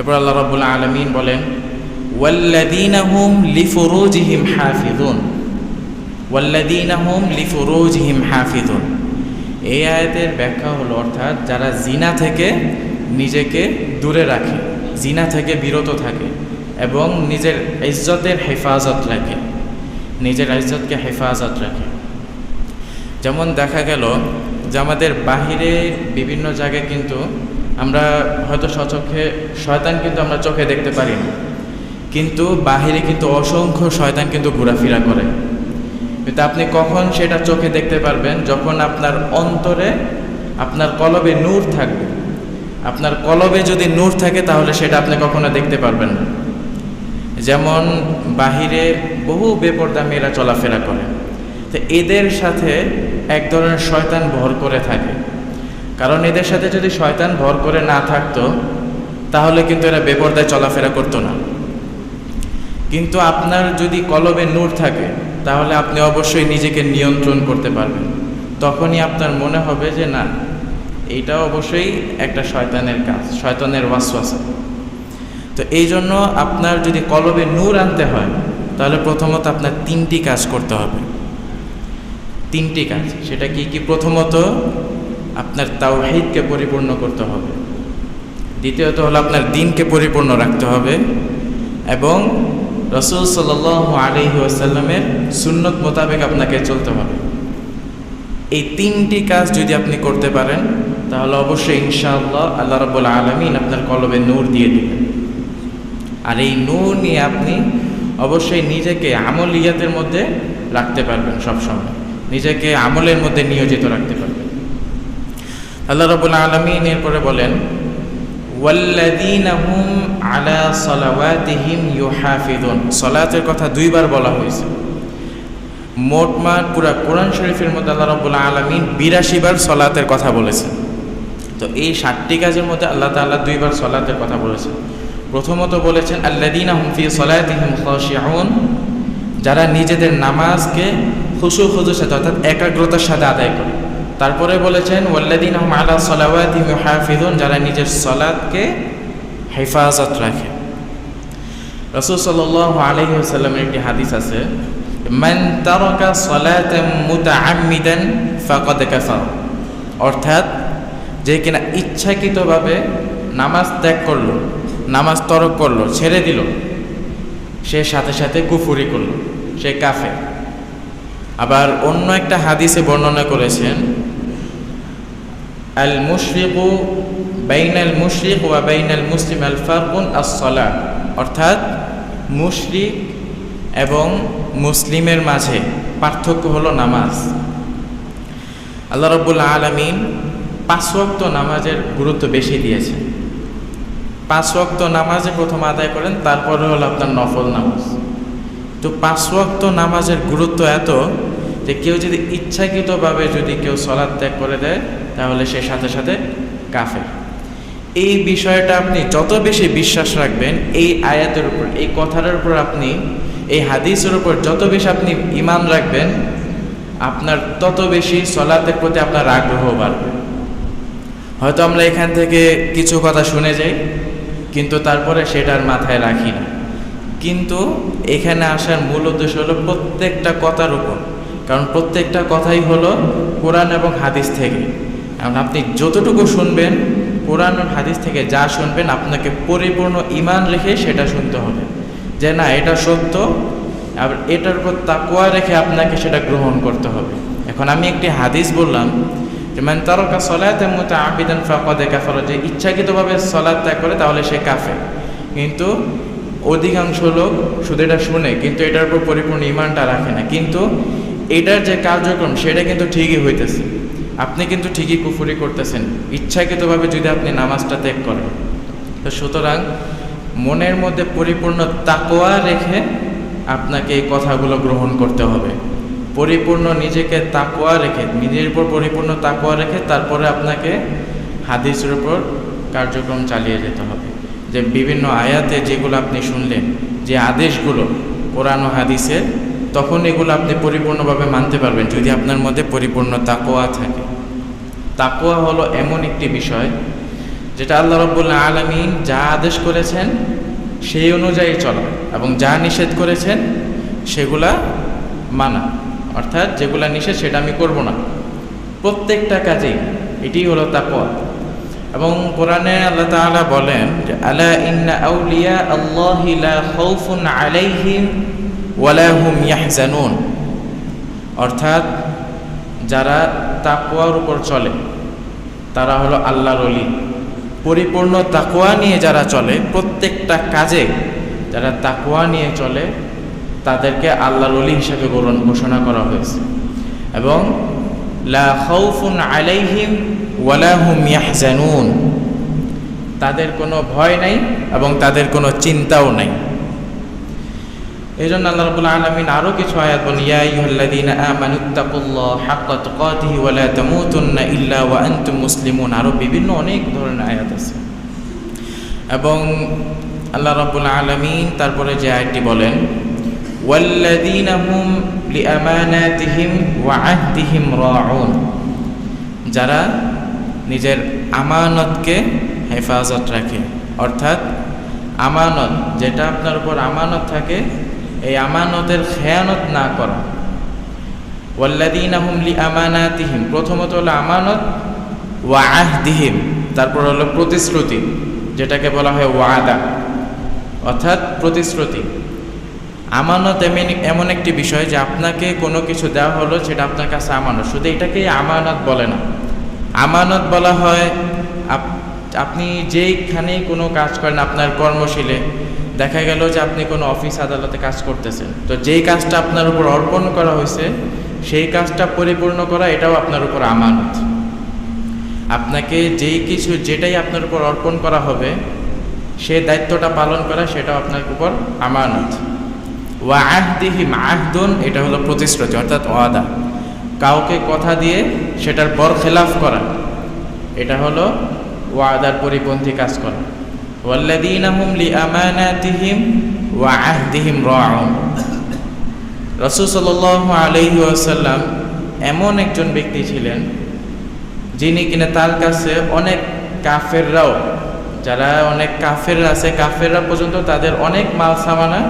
এরপর আল্লাহ রাব্বুল আলামিন বলেন, ওয়াল্লাযীনা হুম লিফুরুজিহিম হাফিজুন ওয়াল্লাযীনা হুম লিফুরুজিহিম হাফিজুন এই আয়াতের ব্যাখ্যা হলো, অর্থাৎ যারা জিনা থেকে নিজেকে দূরে রাখে, জিনা থেকে বিরত থাকে এবং নিজের ইজ্জতের হেফাজত রাখে, নিজের ইজ্জতকে হেফাজত রাখে। যেমন দেখা গেল যে আমাদের বাহিরে বিভিন্ন জায়গায় কিন্তু আমরা হয়তো সচক্ষে শয়তান কিন্তু আমরা চোখে দেখতে পারি না। কিন্তু বাহিরে কিন্তু অসংখ্য শয়তান কিন্তু ঘোরাফেরা করে। কিন্তু আপনি কখন সেটা চোখে দেখতে পারবেন? যখন আপনার অন্তরে আপনার কলবে নূর থাকবে। আপনার কলবে যদি নূর থাকে, তাহলে সেটা আপনি কখনো দেখতে পারবেন না। যেমন বাহিরে বহু বেপর্দা মেয়েরা চলাফেরা করে। তো এদের সাথে এক ধরনের শয়তান ভর করে থাকে। কারণ এদের সাথে যদি শয়তান ভর করে না থাকতো, তাহলে কিন্তু এরা বেপর্দায় চলাফেরা করতো না। কিন্তু আপনার যদি কলবে নূর থাকে, তাহলে আপনি অবশ্যই নিজেকে নিয়ন্ত্রণ করতে পারবেন। তখনই আপনার মনে হবে যে, না এইটা অবশ্যই একটা শয়তানের কাজ, শয়তানের ওয়াসওয়াসা। তো এই জন্য আপনার যদি কলবে নূর আনতে হয়, তাহলে প্রথমত আপনার তিনটি কাজ করতে হবে। তিনটি কাজ, সেটা কি কি? প্রথমত আপনার তাওহিদকে পরিপূর্ণ করতে হবে। দ্বিতীয়ত হলো আপনার দিনকে পরিপূর্ণ রাখতে হবে এবং রসুল সাল আলহি আসাল্লামের সুন্নত মোতাবেক আপনাকে চলতে হবে। এই তিনটি কাজ যদি আপনি করতে পারেন, তাহলে অবশ্যই ইনশাআল্লাহ আল্লাহ রব্বুল আলমিন আপনার কলবে নূর দিয়ে দেবেন। আর এই নূর নিয়ে আপনি অবশ্যই নিজেকে আমলিয়াতের মধ্যে রাখতে পারবেন সবসময়। নিজেকে আমলের মধ্যে নিয়োজিত রাখতে পারবেন। আল্লাহ রবুল আলমিন এরপরে বলেন, ওয়াল্লাযীনা হুম আলা সালাওয়াতিহিম ইউহাফিজুন সালাতের কথা দুইবার বলা হয়েছে। মোটমাট পুরা কোরআন শরীফের মধ্যে আল্লাহ রব্বুল আলমিন বিরাশি বার সলাতের কথা বলেছেন। তো এই ষাটটি কাজের মধ্যে আল্লাহ তাআলা দুইবার সলাতের কথা বলেছেন। প্রথমত বলেছেন আল্লাদিনা হুমফি সলাতিহিম খাশিউন। যারা নিজেদের নামাজকে খুশু খুজুর সাথে অর্থাৎ একাগ্রতার সাথে আদায় করে। তারপরে বলেছেন ওয়াল্লাদিন আলা সলাওয়াতিহিম হাফিজুন যারা নিজের সলাদকে হেফাজত রাখে। রসুল সাল্লাল্লাহু আলাইহি ওয়াসাল্লামের একটি হাদিস আছে, মান তারাকা সালাতাম মুতাআম্মিদান ফাকাদ কাফার অর্থাৎ যে কিনা ইচ্ছাকৃতভাবে নামাজ ত্যাগ করল, নামাজ তরক করল, ছেড়ে দিল, সে সাথে সাথে কুফুরি করল, সে কাফে আবার অন্য একটা হাদিসে বর্ণনা করেছেন আল মুশরিকু বাইনাল মুশরিক ওয়া বাইনাল মুসলিম আল ফারকুন আসলা অর্থাৎ মুশরিক এবং মুসলিমের মাঝে পার্থক্য হলো নামাজ। আল্লাহ রব্বুল আলমিন পাঁচ ওয়াক্ত নামাজের গুরুত্ব বেশি দিয়েছে পাঁচ ওয়াক্ত নামাজে প্রথম আদায় করেন, তারপরে হলো আপনার নফল নামাজ। তো পাঁচ ওয়াক্ত নামাজের গুরুত্ব এত যে কেউ যদি ইচ্ছাকৃতভাবে যদি কেউ সলাদ ত্যাগ করে দেয়, তাহলে সে সাথে সাথে কাফের। এই বিষয়টা আপনি যত বেশি বিশ্বাস রাখবেন, এই আয়াতের উপর, এই কথাটার উপর আপনি, এই হাদিসের উপর যত বেশি আপনি ইমান রাখবেন, আপনার তত বেশি সলাতের প্রতি আপনার আগ্রহ বাড়বে। হয়তো আমরা এখান থেকে কিছু কথা শুনে যাই, কিন্তু তারপরে সেটার মাথায় রাখি না। কিন্তু এখানে আসার মূল উদ্দেশ্য হলো প্রত্যেকটা কথার উপর। কারণ প্রত্যেকটা কথাই হলো কোরআন এবং হাদিস থেকে। কারণ আপনি যতটুকু শুনবেন, কোরআন এবং হাদিস থেকে যা শুনবেন, আপনাকে পরিপূর্ণ ইমান রেখে সেটা শুনতে হবে। যে না, এটা সত্য, আর এটার উপর তাকুয়া রেখে আপনাকে সেটা গ্রহণ করতে হবে। এখন আমি একটি হাদিস বললাম যে মানে তারকা সলাতের মতো আবিদান ফাঁকদে কাফার। যে ইচ্ছাকৃতভাবে সলাদ ত্যাগ করে তাহলে সে কাফে কিন্তু অধিকাংশ লোক শুধু এটা শুনে, কিন্তু এটার উপর পরিপূর্ণ ইমানটা রাখে না। কিন্তু এটার যে কার্যক্রম, সেটা কিন্তু ঠিকই হইতেছে। আপনি কিন্তু ঠিকই কুফুরি করতেছেন। ইচ্ছাকৃতভাবে যদি আপনি নামাজটা ত্যাগ করেন। তো সুতরাং মনের মধ্যে পরিপূর্ণ তাকোয়া রেখে আপনাকে এই কথাগুলো গ্রহণ করতে হবে। পরিপূর্ণ নিজেকে তাকোয়া রেখে, নিজের উপর পরিপূর্ণ তাকোয়া রেখে তারপরে আপনাকে হাদিসের উপর কার্যক্রম চালিয়ে যেতে হবে। যে বিভিন্ন আয়াতে যেগুলো আপনি শুনলেন, যে আদেশগুলো কোরআন হাদিসের তখন এগুলো আপনি পরিপূর্ণভাবে মানতে পারবেন যদি আপনার মধ্যে পরিপূর্ণ তাকোয়া থাকে। তাকোয়া হলো এমন একটি বিষয় যেটা আল্লাহ রব্বুল্লাহ আলমিন যা আদেশ করেছেন সেই অনুযায়ী চলা এবং যা নিষেধ করেছেন সেগুলা মানা। অর্থাৎ যেগুলা নিষেধ সেটা আমি করব না। প্রত্যেকটা কাজেই এটি হলো তাকোয়া এবং কোরআনে আল্লাহ তাআলা বলেন আলা ইন্না আউলিয়া আল্লাহি ওয়ালা হুম ইয়াহজানুন। অর্থাৎ যারা তাকওয়ার উপর চলে, তারা হলো আল্লাহর অলি পরিপূর্ণ তাকওয়া নিয়ে যারা চলে, প্রত্যেকটা কাজে যারা তাকওয়া নিয়ে চলে, তাদেরকে আল্লাহর অলি হিসেবে ঘোষণা করা হয়েছে। এবং লা খাউফুন আলাইহিম ওয়ালা হুম ইয়াহজানুন। তাদের কোনো ভয় নাই এবং তাদের কোনো চিন্তাও নাই। এই জন্য আল্লাহ রাব্বুল আলামিন আরও কিছু আয়াত বলেন আইয়ুহাল্লাযীনা আমানুত্তাকুল্লাহ হাক্কা তুকাতিহি ওয়া লা তামুতুন্না ইল্লা ওয়া আনতুম মুসলিমুন। আরও বিভিন্ন অনেক ধরনের আয়াত আছে। এবং আল্লাহ রাব্বুল আলামিন তারপরে যে আয়াতটি বলেন হুম লিআমানাতিহিম ওয়া আহদিহিম রাউন। যারা নিজের আমানতকে হেফাজত রাখে, অর্থাৎ আমানত, যেটা আপনার উপর আমানত থাকে এই আমানতের খেয়ানত না করা। ওয়াল্লাদিন আহমলি আমানাতিহিম প্রথমত হলো আমানত ওয়া আহদিহিম, তারপর হলো প্রতিশ্রুতি, যেটাকে বলা হয় ওয়াদা, অর্থাৎ প্রতিশ্রুতি। আমানত এমন এমন একটি বিষয় যে আপনাকে কোনো কিছু দেওয়া হলো সেটা আপনার কাছে আমানত, শুধু এটাকেই আমানত বলে না। আমানত বলা হয়, আপ- আপনি যেইখানেই কোনো কাজ করেন, আপনার কর্মশীলে দেখা গেল যে আপনি কোনো অফিস আদালতে কাজ করতেছেন। তো যেই কাজটা আপনার উপর অর্পণ করা হয়েছে, সেই কাজটা পরিপূর্ণ করা, এটাও আপনার উপর আমানত। আপনাকে যেই কিছু, যেটাই আপনার উপর অর্পণ করা হবে, সে দায়িত্বটা পালন করা, সেটাও আপনার উপর আমানত। ওয়া আহদিহিম আহদুন এটা হলো প্রতিশ্রুতি, অর্থাৎ ওয়াদা। কাউকে কথা দিয়ে সেটার বর খেলাফ করা, এটা হলো ওয়াদার পরিপন্থী কাজ করা। ওয়াসাল্লাম এমন একজন ব্যক্তি ছিলেন, যিনি কিনা তার কাছে অনেক কাফেররাও, যারা অনেক কাফের আছে, কাফেররা পর্যন্ত তাদের অনেক মাল সামানা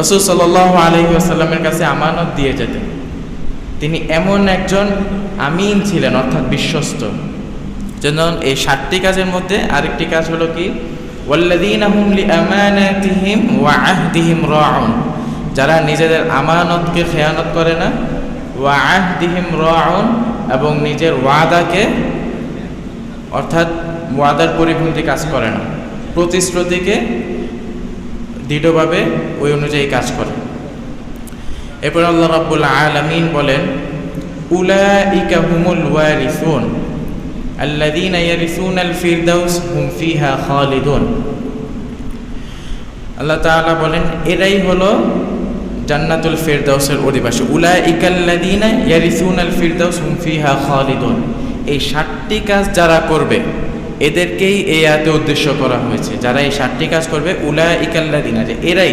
রসুল সাল্লাল্লাহু আলাইহি আসাল্লামের কাছে আমানত দিয়ে যেতেন তিনি এমন একজন আমিন ছিলেন, অর্থাৎ বিশ্বস্ত। যেন এই সাতটি কাজের মধ্যে আরেকটি কাজ হলো কি? ওয়াল্লাযীনা হুম লিআমানাতিহিম ওয়া আহদিহিম রাউন। যারা নিজেদের আমানতকে খেয়ানত করে না, ওয়া আহদিহিম রাউন এবং নিজের ওয়াদাকে, অর্থাৎ ওয়াদার পরিপন্থী কাজ করে না, প্রতিশ্রুতিকে দৃঢ়ভাবে ওই অনুযায়ী কাজ করে। এরপর আল্লাহ রাব্বুল আলামিন বলেন, উলাইকা হুমুল ওয়ারিসুন। আল্লাযীনা ইয়ারিসুনাল ফিরদাউস হুম ফিহা খালিদুন আল্লাহ তাআলা বলেন, এরাই হলো জান্নাতুল ফিরদাউসের অধিবাসী। উলাইকাল্লাযীনা ইয়ারিসুনাল ফিরদাউস হুম ফিহা খালিদুন। এই সাতটি কাজ যারা করবে, এদেরকেই এই আয়াতে উদ্দেশ্য করা হয়েছে। যারা এই সাতটি কাজ করবে উলাইকাল্লাযীনা যে এরাই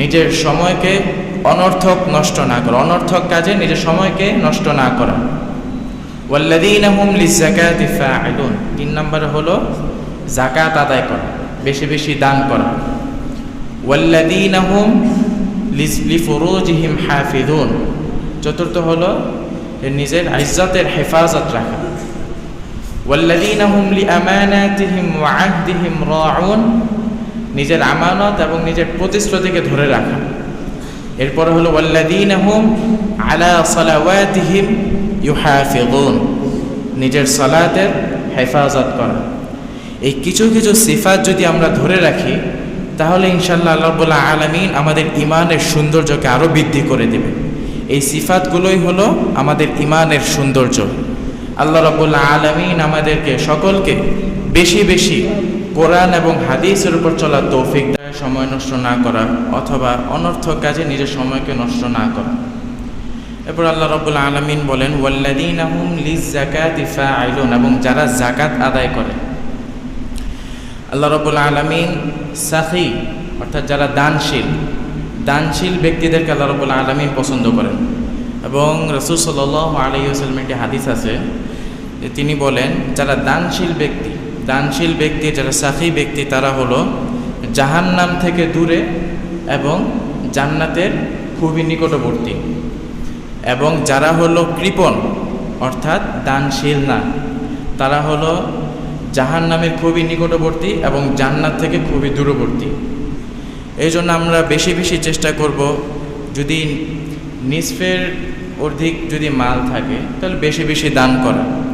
নিজের সময়কে অনর্থক নষ্ট না করা। অনর্থক কাজে নিজের সময়কে নষ্ট না করা। ওয়াল্লাদিন হুম লিজাকাতি ফাইলুন তিন নম্বর হল জাকাত আদায় করা, বেশি বেশি দান করা। ওয়াল্লাদিন হুম লিফরুজহিম হাফিদুন। চতুর্থ হল নিজের ইজ্জতের হেফাজত রাখা। ওয়াল্লাদিন হুম লি আমানাতিহিম ওয়া আহদিহিম রাউন। নিজের আমানত এবং নিজের প্রতিশ্রুতিকে ধরে রাখা। এরপর হলো ওয়াল্লাদিন আহম আলা সালাওয়াতিহিম ইউহাফিগুন নিজের সালাতের হেফাজত করা। এই কিছু কিছু সিফাত যদি আমরা ধরে রাখি, তাহলে ইনশাল্লাহ আল্লাহবুল্লাহ আলমিন আমাদের ইমানের সৌন্দর্যকে আরও বৃদ্ধি করে দেবে। এই সিফাতগুলোই হলো আমাদের ইমানের সৌন্দর্য। আল্লাহ রবুল্লাহ আলমিন আমাদেরকে সকলকে বেশি বেশি কোরআন এবং হাদিসের উপর চলা তৌফিক দেয়, সময় নষ্ট না করা, অথবা অনর্থক কাজে নিজের সময়কে নষ্ট না করা। এরপর আল্লাহ রব্বুল আলমিন বলেন ওয়াল্লাদিন আহম লিজ জাকাত ইফা আইলুন এবং যারা জাকাত আদায় করে। আল্লাহ রব্বুল আলমিন সাহি অর্থাৎ যারা দানশীল দানশীল ব্যক্তিদেরকে আল্লাহ রব্বুল আলমিন পছন্দ করেন। এবং রসুল সাল আলী হাদিস আছে তিনি বলেন, যারা দানশীল ব্যক্তি দানশীল ব্যক্তি, যারা সাফি ব্যক্তি, তারা হলো জাহান্নাম থেকে দূরে এবং জান্নাতের খুবই নিকটবর্তী। এবং যারা হলো কৃপণ, অর্থাৎ দানশীল না, তারা হলো জাহান্নামের খুবই নিকটবর্তী এবং জান্নাত থেকে খুবই দূরবর্তী। এই জন্য আমরা বেশি বেশি চেষ্টা করব, যদি নিসফের অধিক যদি মাল থাকে, তাহলে বেশি বেশি দান করা।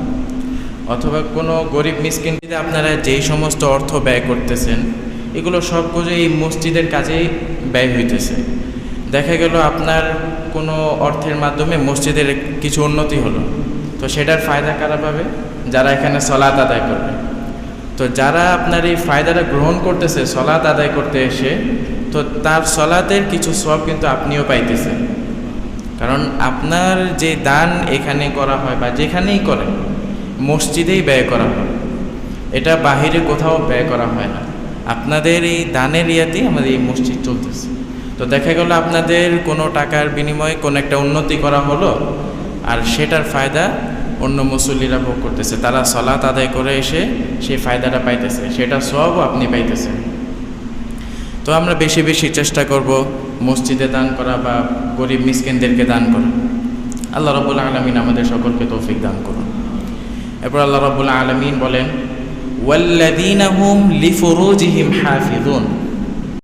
অথবা কোনো গরিব মিসকিন যদি আপনারা যেই সমস্ত অর্থ ব্যয় করতেছেন, এগুলো সব কিছু এই মসজিদের কাজেই ব্যয় হইতেছে। দেখা গেল আপনার কোনো অর্থের মাধ্যমে মসজিদের কিছু উন্নতি হলো। তো সেটার ফায়দা কারা পাবে? যারা এখানে সলাৎ আদায় করবে। তো যারা আপনার এই ফায়দাটা গ্রহণ করতেছে, সলাৎ আদায় করতে এসে, তো তার সলাতের কিছু সব কিন্তু আপনিও পাইতেছেন। কারণ আপনার যে দান এখানে করা হয় বা যেখানেই করেন মসজিদেই ব্যয় করা হয়। এটা বাহিরে কোথাও ব্যয় করা হয় না। আপনাদের এই দানের ইয়াতেই আমাদের এই মসজিদ চলতেছে। তো দেখা গেল আপনাদের কোনো টাকার বিনিময়ে কোনো একটা উন্নতি করা হলো, আর সেটার ফায়দা অন্য মুসল্লিরা ভোগ করতেছে। তারা সলাৎ আদায় করে এসে সেই ফায়দাটা পাইতেছে। সেটা সবও আপনি পাইতেছেন। তো আমরা বেশি বেশি চেষ্টা করব মসজিদে দান করা বা গরিব মিসকিনদেরকে দান করা। আল্লাহ রবুল্লা আলমিন আমাদের সকলকে তৌফিক দান করুন। এরপর আল্লাহ রবুল্লা আলমিন বলেন ওয়াল্লাদিন হুম লিফুরুজিহিম হাফিদুন